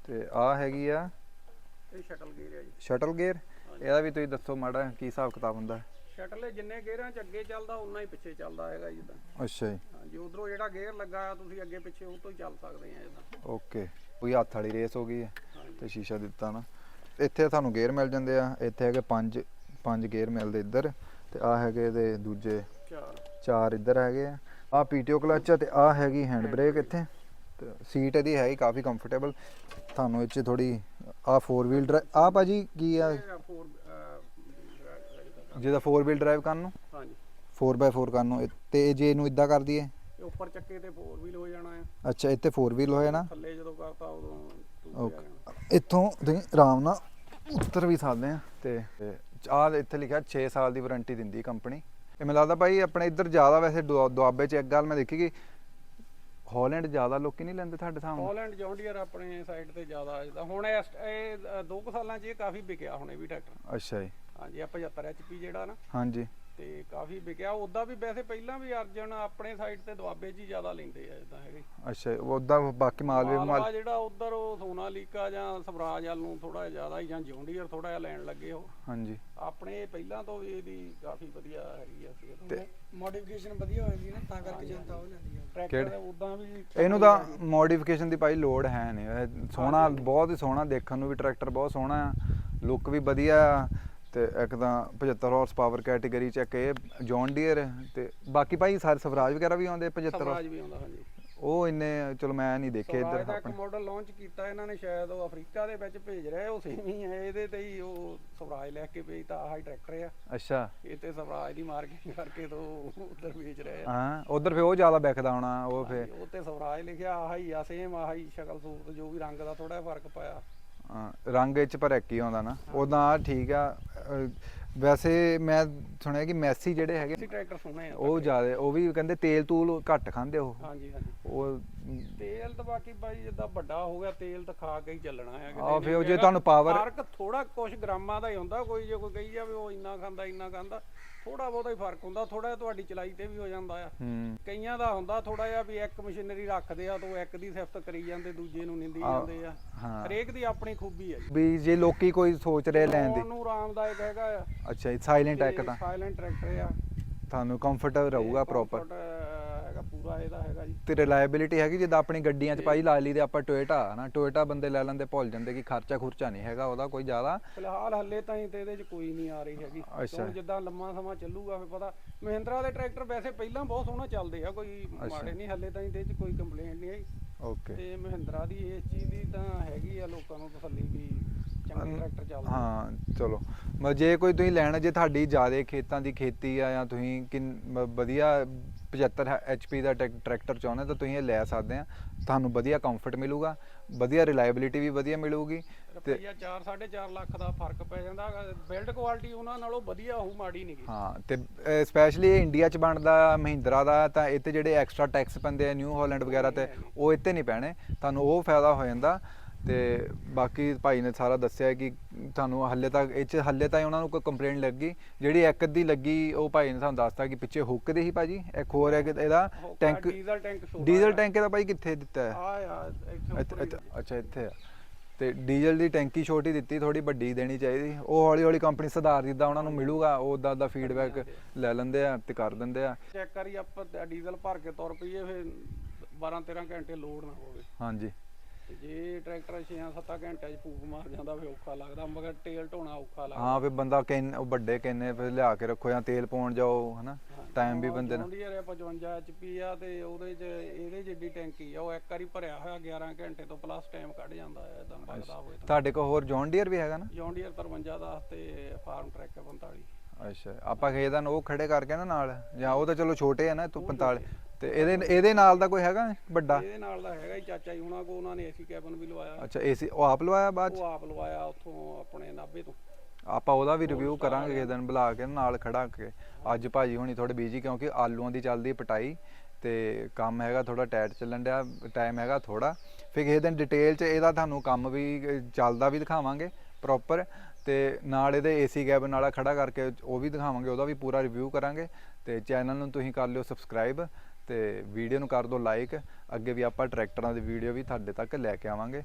ਤੇ ਆ ਹੈਗੀ ਆ ਇਹ ਸ਼ਟਲ ਗੇਅਰ ਆ ਜੀ। ਸ਼ਟਲ ਗੇਅਰ ਇਹਦਾ ਵੀ ਤੁਸੀਂ ਦੱਸੋ ਮਾੜਾ ਕੀ ਹਿਸਾਬ ਕਿਤਾਬ ਹੁੰਦਾ? ਸ਼ਟਲ ਜਿੰਨੇ ਗੇਅਰਾਂ ਚ ਅੱਗੇ ਚੱਲਦਾ ਉਨਾ ਹੀ ਪਿੱਛੇ ਚੱਲਦਾ ਹੈਗਾ ਜਿੱਦਾਂ ਅੱਛਾ ਜੀ। ਹਾਂਜੀ ਉਧਰੋਂ ਜਿਹੜਾ ਗੇਅਰ ਲੱਗਾ ਆ ਤੁਸੀਂ ਅੱਗੇ ਪਿੱਛੇ ਉਹ ਤੋਂ ਹੀ ਚੱਲ ਸਕਦੇ ਆ ਜਿੱਦਾਂ ਓਕੇ। ਕੋਈ ਹੱਥ ਵਾਲੀ ਰੇਸ ਹੋ ਗਈ ਹੈ ਤੇ ਸ਼ੀਸ਼ਾ ਦਿੱਤਾ ਨਾ। ਇੱਥੇ ਤੁਹਾਨੂੰ ਗੇਅਰ ਮਿਲ ਜਾਂਦੇ ਆ। ਇੱਥੇ ਹੈਗੇ ਪੰਜ ਪੰਜ ਗੇਅਰ ਮਿਲਦੇ ਇੱਧਰ ਤੇ ਆ ਹੈਗੇ ਇਹਦੇ ਦੂਜੇ ਚਾਰ। ਚਾਰ ਇੱਧਰ ਹੈਗੇ ਆ। ਆ ਪੀਟੀਓ ਕਲਚ ਆ ਤੇ ਆ ਹੈਗੀ ਹੈਂਡ ਬ੍ਰੇਕ ਇੱਥੇ। ਤੇ ਸੀਟ ਇਹਦੀ ਹੈ ਹੀ ਕਾਫੀ ਕੰਫਰਟੇਬਲ ਤੁਹਾਨੂੰ ਇਹ 'ਚ ਥੋੜੀ ਆ 4 ਵੀਲ ਡਰਾਈਵ ਆ ਭਾਜੀ ਕੀ ਆ? ਫੋਰ ਜਿਹਦਾ 4 ਵੀਲ ਡਰਾਈਵ ਕਰਨ ਨੂੰ? 4x4 ਕਰਨ। ਨੂੰ ਤੇ ਜੇ ਇਹਨੂੰ ਇਦਾਂ ਕਰ ਦਈਏ ਇਹ ਉੱਪਰ ਚੱਕੇ ਤੇ ਫੋਰ ਵੀਲ ਹੋ ਜਾਣਾ ਆ ਅੱਛਾ ਇੱਥੇ 4 ਵੀਲ ਹੋਇਆ ਨਾ? ਥੱਲੇ ਜਦੋਂ ਕਰਤਾ ਉਦੋਂ ਓਕੇ। ਜਾਣਾ। ਇੱਥੋਂ ਤੁਸੀਂ ਆਰਾਮ ਨਾਲ ਉੱਤਰ ਵੀ ਸਕਦੇ ਆ। ਤੇ ਆਹ ਇੱਥੇ ਲਿਖਿਆ 6 ਸਾਲ ਦੀ ਵਾਰੰਟੀ ਦਿੰਦੀ ਕੰਪਨੀ। ਇਹ ਮੈਨੂੰ ਲੱਗਦਾ ਭਾਈ ਆਪਣੇ ਇੱਧਰ ਜ਼ਿਆਦਾ ਵੈਸੇ ਦੁਆ- ਦੁਆਬੇ 'ਚ ਇੱਕ ਗੱਲ ਮੈਂ ਦੇਖੀ ਕਿ ਹਾਲੈਂਡ ਜ਼ਿਆਦਾ ਲੋਕੀ ਨਹੀਂ ਲੈਂਦੇ ਤੁਹਾਡੇ ਸਾਹਮਣੇ? ਹਾਲੈਂਡ ਜੌਂਡੀਅਰ ਆਪਣੇ ਸਾਈਡ ਤੇ ਜ਼ਿਆਦਾ ਆ ਜਿੱਦਾਂ ਹੁਣ ਇਹ ਅ, ਦੋ ਕੁ ਸਾਲਾਂ 'ਚ ਇਹ ਕਾਫੀ ਵਿਕਿਆ ਹੁਣ ਇਹ ਵੀ ਟਰੈਕਟਰ ਅੱਛਾ ਜੀ। ਹਾਂਜੀ ਆ 75 ਐਚਪੀ ਜਿਹੜਾ ਨਾ। ਹਾਂਜੀ। ਤੇ ਕਾਫੀ ਵਿਕਿਆ। ਉਦਾਂ ਵੀ ਵੈਸੇ ਪਹਿਲਾਂ ਵੀ ਅਰਜਨ ਆਪਣੇ ਸਾਈਡ ਤੇ ਦੁਆਬੇ 'ਚ ਹੀ ਜ਼ਿਆਦਾ ਲੈਂਦੇ ਆ ਜਿੱਦਾਂ ਹੈਗੇ ਅੱਛਾ ਉਦਾਂ ਬਾਕੀ ਮਾਲ ਵੀ ਮਾਲਵਾ ਮਾਲ ਜਿਹੜਾ ਉਧਰ ਉਹ ਸੋਨਾਲੀਕਾ ਜਾਂ ਸਵਰਾਜ ਵੱਲ ਨੂੰ ਥੋੜਾ ਜ਼ਿਆਦਾ ਹੀ ਜਾਂ ਜੌਂਡੀਅਰ ਥੋੜਾ ਜਿਹਾ ਲੈਣ ਲੱਗੇ ਉਹ। ਹਾਂਜੀ। ਆਪਣੇ ਪਹਿਲਾਂ ਤੋਂ ਵੀ ਇਹਦੀ ਕਾਫੀ ਵਧੀਆ ਹੈਗੀ ਆ ਸੀ ਤੇ ਮੋਡੀਫਿਕੇਸ਼ਨ ਵਧੀਆ ਹੋ ਜਾਂਦੀ ਨਾ ਤਾਂ ਕਰਕੇ ਜਨਤਾ ਉਹ ਲੈਂਦੀ ਹੈ ਟਰੈਕਟਰ ਦੇ ਉਦਾਂ ਵੀ ਇਹਨੂੰ ਤਾਂ ਮੋਡੀਫਿਕੇਸ਼ਨ ਦੀ ਭਾਈ ਲੋੜ ਹੈ ਨਹੀਂ ਇਹ ਸੋਹਣਾ ਬਹੁਤ ਹੀ ਸੋਹਣਾ ਦੇਖਣ ਨੂੰ ਵੀ ਟਰੈਕਟਰ ਬਹੁਤ ਸੋਹਣਾ ਆ। ਲੁੱਕ ਵੀ ਵਧੀਆ ਆ। ਤੇ ਇੱਕ ਤਾਂ 75 ਹਾਰਸ ਪਾਵਰ ਕੈਟਾਗਰੀ ਚ ਇੱਕ ਇਹ ਜੌਨ ਡੀਅਰ ਤੇ ਬਾਕੀ ਭਾਈ ਸਾਰੇ ਸਵਰਾਜ ਵਗੈਰਾ ਵੀ ਆਉਂਦੇ 75 ਸਵਰਾਜ ਵੀ ਆਉਂਦਾ ਹਾਂਜੀ। ਉਹ ਇੰਨੇ ਚਲੋ ਮੈਂ ਨਹੀਂ ਦੇਖੇ ਇੱਧਰ ਦਾ ਇੱਕ ਮਾਡਲ ਲਾਂਚ ਕੀਤਾ ਇਹਨਾਂ ਨੇ ਸ਼ਾਇਦ ਉਹ ਅਫਰੀਕਾ ਦੇ ਵਿੱਚ ਭੇਜ ਰਿਹਾ ਉਹ ਸੇਮ ਹੀ ਹੈ ਇਹਦੇ ਤੇ ਹੀ ਉਹ ਸਵਰਾਜ ਲੈ ਕੇ ਭੇਜਤਾ ਆਹ ਟਰੈਕਟਰ ਆ। ਅੱਛਾ। ਇਹ ਤੇ ਸਵਰਾਜ ਦੀ ਮਾਰਕੀਟਿੰਗ ਕਰਕੇ ਤੋਂ ਉਧਰ ਵੇਚ ਰਹੇ ਆ ਹਾਂ ਉਧਰ ਫੇ ਉਹ ਜ਼ਿਆਦਾ ਵਿਕਦਾ ਹੋਣਾ ਉਹ ਫੇ ਉਹ ਤੇ ਸਵਰਾਜ ਲਿਖਿਆ ਆਹ ਹੀ ਆ ਸੇਮ ਆਹ ਹੀ ਸ਼ਕਲ ਸੂਰਤ ਜੋ ਵੀ ਰੰਗ ਦਾ ਥੋੜਾ ਫ਼ਰਕ ਪਾਇਆ। ਰੰਗ ਵਿੱਚ ਪਰ ਇੱਕ ਹੀ ਆਉਂਦਾ ਨਾ। ਉਦਾਂ ਠੀਕ ਆ ਅਹ, ਵੈਸੇ ਮੈਂ ਸੁਣਿਆ ਕਿ ਮੈਸੀ ਜਿਹੜੇ ਹੈਗੇ ਸੀ ਟਰੈਕਟਰ ਸੋਹਣੇ ਆ। ਉਹ ਜ਼ਿਆਦਾ ਉਹ ਵੀ ਕਹਿੰਦੇ ਤੇਲ ਤੂਲ ਘੱਟ ਖਾਂਦੇ ਉਹ। ਹਾਂਜੀ ਹਾਂਜੀ। ਉਹ ਤੇਲ ਤਾਂ ਬਾਕੀ ਭਾਈ ਜਿੱਦਾਂ ਵੱਡਾ ਹੋ ਗਿਆ ਤੇਲ ਤਾਂ ਖਾ ਕੇ ਹੀ ਚੱਲਣਾ ਹੈ ਫਿਰ ਉਹ ਜੇ ਤੁਹਾਨੂੰ power- ਫ਼ਰਕ ਥੋੜਾ ਕੁਝ ਗ੍ਰਾਮਾਂ ਦਾ ਹੀ ਹੁੰਦਾ ਕੋਈ ਜੇ ਕੋਈ ਕਹੀ ਜਾਵੇ ਉਹ ਇੰਨਾ ਖਾਂਦਾ ਇੰਨਾ ਖਾਂਦਾ ਥੋੜਾ ਬਹੁਤਾ ਹੀ ਫ਼ਰਕ ਹੁੰਦਾ ਥੋੜਾ ਤੁਹਾਡੀ ਚਲਾਈ ਤੇ ਵੀ ਹੋ ਜਾਂਦਾ ਆ। ਕਈਆਂ ਦਾ ਹੁੰਦਾ ਥੋੜਾ ਜਿਹਾ ਵੀ ਇੱਕ ਮਸ਼ੀਨਰੀ ਰੱਖਦੇ ਆ ਤੋਂ ਇੱਕ ਦੀ ਸਿਫਤ ਕਰੀ ਜਾਂਦੇ ਦੂਜੇ ਨੂੰ ਨਿੰਦੀ ਜਾਂਦੇ ਆ। ਹਰੇਕ ਦੀ ਆਪਣੀ ਖੂਬੀ ਹੈ ਵੀ ਜੇ ਲੋਕੀ ਕੋਈ ਸੋਚ ਰਹੇ ਲੈਣ ਦੀ। ਉਹਨੂੰ ਆਰਾਮਦਾਇਕ ਹੈਗਾ ਆ। ਅੱਛਾ ਸਾਇਲੈਂਟ ਇੱਕ ਤਾਂ ਸਾਇਲੈਂਟ ਟਰੈਕਟਰ ਆ। ਤੁਹਾਨੂੰ ਕੰਫਰਟੇਬਲ ਰਹੂਗਾ ਪ੍ਰੋਪਰ ਪੂਰਾ ਇਹਦਾ ਹੈਗਾ ਜੀ। ਤੇ ਰਿਲਾਇਬਿਲਿਟੀ ਹੈਗੀ ਜਿੱਦਾਂ ਆਪਣੀ ਗੱਡੀਆਂ 'ਚ ਭਾਈ ਲਾ ਲਈ ਦੇ ਆਪਾਂ ਟੋਇਟਾ ਨਾ ਟੋਇਟਾ ਬੰਦੇ ਲੈ ਲੈਂਦੇ ਭੁੱਲ ਜਾਂਦੇ ਕਿ ਖਰਚਾ ਖੁਰਚਾ ਨਹੀਂ ਹੈਗਾ ਉਹਦਾ ਕੋਈ ਜ਼ਿਆਦਾ। ਫਿਲਹਾਲ ਹੱਲੇ ਤਾਈਂ ਤੇ ਇਹਦੇ 'ਚ ਕੋਈ ਨਹੀਂ ਆ ਰਹੀ ਹੈਗੀ। ਅੱਛਾ। ਕਿਉਂ ਜਿੱਦਾਂ ਲੰਮਾ ਸਮਾਂ ਚੱਲੂਗਾ ਫਿਰ ਪਤਾ ਮਹਿੰਦਰਾ ਦੇ ਟਰੈਕਟਰ ਵੈਸੇ ਪਹਿਲਾਂ ਬਹੁਤ ਸੋਹਣਾ ਚੱਲਦੇ ਆ ਕੋਈ ਮਾੜੇ ਨਹੀਂ ਹੱਲੇ ਤਾਈਂ ਤੇ ਇਹ 'ਚ ਕੋਈ ਕੰਪਲੇਂਟ ਨਹੀਂ ਆਈ। ਓਕੇ ਤੇ ਮਹਿੰਦਰਾ ਦੀ ਇਸ ਚੀਜ਼ ਦੀ ਤਾਂ ਹੈਗੀ ਆ ਲੋਕਾਂ ਨੂੰ ਤਸੱਲੀ ਵੀ ਚੰਗੇ ਟਰੈਕਟਰ ਚੱਲਦੇ ਆ। ਹਾਂ ਚਲੋ। ਮ ਜੇ ਕੋਈ ਤੁਸੀਂ ਲੈਣਾ ਜੇ ਤੁਹਾਡੀ ਜ਼ਿਆਦਾ ਖੇਤਾਂ ਦੀ ਖੇਤੀ ਆ ਜਾਂ ਤੁਸੀਂ ਕਿੰਨ ਮ- ਵਧੀਆ 75 ਐਚਪੀ ਦਾ ਟਰੈਕ- ਟਰੈਕਟਰ ਚਾਹੁੰਦੇ ਤਾਂ ਤੁਸੀਂ ਇਹ ਲੈ ਸਕਦੇ ਆ। ਤੁਹਾਨੂੰ ਵਧੀਆ ਕੰਫਰਟ ਮਿਲੂਗਾ ਵਧੀਆ ਰਿਲਾਇਬਿਲਿਟੀ ਵੀ ਵਧੀਆ ਮਿਲੂਗੀ ਤੇ ਰੁਪਈਆ 4 4.5 ਲੱਖ ਦਾ ਫ਼ਰਕ ਪੈ ਜਾਂਦਾ। ਬਿਲਡ ਕੁਆਲਿਟੀ ਉਹਨਾਂ ਨਾਲੋਂ ਵਧੀਆ ਹੋਊ ਮਾੜੀ ਨਹੀਂ ਗੀ। ਹਾਂ ਤੇ ਸਪੈਸ਼ਲੀ ਇਹ ਇੰਡੀਆ ਚ ਬਣਦਾ ਮਹਿੰਦਰਾ ਦਾ ਤਾਂ ਇੱਥੇ ਜਿਹੜੇ ਐਕਸਟਰਾ ਟੈਕਸ ਪੈਂਦੇ ਆ ਨਿਊ ਹਾਲੈਂਡ ਵਗੈਰਾ ਤੇ ਉਹ ਇੱਥੇ ਨਹੀਂ ਪੈਣੇ। ਤੁਹਾਨੂੰ ਉਹ ਫਾਇਦਾ ਹੋ ਜਾਂਦਾ। ਤੇ ਬਾਕੀ ਭਾਈ ਨੇ ਸਾਰਾ ਦੱਸਿਆ ਕਿ ਤੁਹਾਨੂੰ ਹੱਲੇ ਤੱਕ ਇਹ ਚ ਹੱਲੇ ਤਾਂ ਉਹਨਾਂ ਨੂੰ ਕੋਈ ਕੰਪਲੇਂਟ ਲੱਗੀ? ਜਿਹੜੀ ਇੱਕ ਅੱਧੀ ਲੱਗੀ ਉਹ ਭਾਈ ਨੇ ਸਾਨੂੰ ਦੱਸਤਾ ਕਿ ਪਿੱਛੇ ਹੁੱਕ ਦੇ ਸੀ ਭਾਜੀ। ਇੱਕ ਹੋਰ ਹੈ ਕਿ ਇਹਦਾ ਟੈਂਕ ਡੀਜ਼ਲ ਟੈਂਕ ਡੀਜ਼ਲ ਇਹਦਾ ਭਾਈ ਕਿੱਥੇ ਦਿੱਤਾ ਹੈ? ਆ ਹੀ ਅੱਛਾ ਇੱਥੇ ਆ। ਤੇ ਡੀਜ਼ਲ ਦੀ ਟੈਂਕੀ ਛੋਟੀ ਦਿੱਤੀ ਥੋੜੀ ਵੱਡੀ ਦੇਣੀ ਚਾਹੀਦੀ। ਉਹ ਹੌਲੀ ਹੌਲੀ ਕੰਪਨੀ ਸੁਧਾਰ ਜਿੱਦਾਂ ਉਹਨਾਂ ਨੂੰ ਮਿਲੂਗਾ ਉਹ ਉਦਾਂ ਦਾ ਫੀਡਬੈਕ ਲੈ ਲੈਂਦੇ ਆ ਤੇ ਕਰ ਦਿੰਦੇ ਆ। ਚੈੱਕ ਕਰੀ ਆਪਾਂ ਡੀਜ਼ਲ ਭਰ ਕੇ ਤੁਰ ਪਈਏ ਫਿਰ 12 13 ਘੰਟੇ ਲੋਡ ਨਾ ਹੋਵੇ। ਹਾਂਜੀ। ਤੇ ਜੇ ਟਰੈਕਟਰ 6-7 ਘੰਟਿਆਂ 'ਚ ਫੂਕ ਮਾਰ ਜਾਂਦਾ ਫਿਰ ਔਖਾ ਲੱਗਦਾ ਮਗਰ ਤੇਲ ਢੋਣਾ ਔਖਾ ਲੱਗਦਾ। ਹਾਂ ਫਿਰ ਬੰਦਾ ਕਿੰਨ ਉਹ ਵੱਡੇ ਕਿੰਨੇ ਫਿਰ ਲਿਆ ਕੇ ਰੱਖੋ ਜਾਂ ਤੇਲ ਪਾਉਣ ਜਾਓ ਹਨਾ? ਟਾਈਮ ਵੀ ਬੰਦੇ ਨੂੰ ਜੌਂਡੀਅਰ 55 HP ਆ ਤੇ ਉਹਦੇ 'ਚ ਇਹਦੇ ਜਿੱਡੀ ਟੈਂਕੀ ਆ ਉਹ ਇੱਕ ਵਾਰੀ ਭਰਿਆ ਹੋਇਆ 11 ਘੰਟੇ ਤੋਂ ਪਲੱਸ ਟਾਈਮ ਕੱਢ ਜਾਂਦਾ ਹੈ ਇਦਾਂ ਲੱਗਦਾ ਹੋਵੇ ਤਾਂ। ਤੁਹਾਡੇ ਕੋਲ ਹੋਰ ਜੌਨ ਡੀਅਰ ਵੀ ਹੈਗਾ ਨਾ? ਜੌਂਡੀਅਰ 53 ਦਾ ਤੇ ਫਾਰਮ ਟਰੈਕ 45 ਅੱਛਾ ਆਪਾਂ ਖੇਦਾਂ ਉਹ ਖੜੇ ਕਰਕੇ ਨਾ ਨਾਲ ਜਾਂ ਉਹ ਤਾਂ ਚਲੋ ਛੋਟੇ ਆ ਨਾ ਤੂੰ 45 ਤੇ ਇਹਦੇ ਇਹਦੇ ਨਾਲ ਦਾ ਕੋਈ ਹੈਗਾ ਵੱਡਾ? ਇਹਦੇ ਨਾਲ ਦਾ ਹੈਗਾ ਹੀ ਚਾਚਾ ਜੀ ਹੁਣਾਂ ਕੋ ਉਹਨਾਂ ਨੇ ਏਸੀ ਕੈਬਨ ਵੀ ਲਵਾਇਆ। ਅੱਛਾ ਏਸੀ ਉਹ ਆਪ ਲਵਾਇਆ ਬਾਅਦ ਚ? ਉਹ ਆਪ ਲਵਾਇਆ ਉੱਥੋਂ ਆਪਣੇ ਨਾਭੇ ਤੋਂ। ਆਪਾਂ ਉਹਦਾ ਵੀ ਰਿਵਿਊ ਕਰਾਂਗੇ ਕਿਸੇ ਦਿਨ ਬੁਲਾ ਕੇ ਨਾਲ ਖੜਾ ਕੇ। ਅੱਜ ਭਾਜੀ ਹੁਣੀ ਥੋੜੇ ਬੀਜੀ ਕਿਉਂਕਿ ਆਲੂਆਂ ਦੀ ਚੱਲਦੀ ਪਟਾਈ ਤੇ ਕੰਮ ਹੈਗਾ ਥੋੜਾ ਟਾਈਟ ਚੱਲਣ ਡਿਆ ਟਾਈਮ ਹੈਗਾ ਥੋੜਾ ਫਿਰ ਕਿਸੇ ਦਿਨ ਡਿਟੇਲ ਚ ਇਹਦਾ ਤੁਹਾਨੂੰ ਕੰਮ ਵੀ ਚੱਲਦਾ ਵੀ ਦਿਖਾਵਾਂਗੇ ਪ੍ਰੋਪਰ ਤੇ ਨਾਲ ਇਹਦੇ ਏਸੀ ਕੈਬਨ ਵਾਲਾ ਖੜਾ ਕਰਕੇ ਉਹ ਵੀ ਦਿਖਾਵਾਂਗੇ, ਉਹਦਾ ਵੀ ਪੂਰਾ ਰਿਵਿਊ ਕਰਾਂਗੇ ਤੇ ਚੈਨਲ ਨੂੰ ਤੁਸੀਂ ਕਰ ਲਿਓ ਸਬਸਕ੍ਰਾਈਬ ਤੇ ਵੀਡੀਓ ਨੂੰ ਕਰ ਦਿਓ ਲਾਈਕ ਅੱਗੇ ਵੀ ਆਪਾਂ ਟਰੈਕਟਰਾਂ ਦੀ ਵੀਡੀਓ ਵੀ ਤੁਹਾਡੇ ਤੱਕ ਲੈ ਕੇ ਆਵਾਂਗੇ।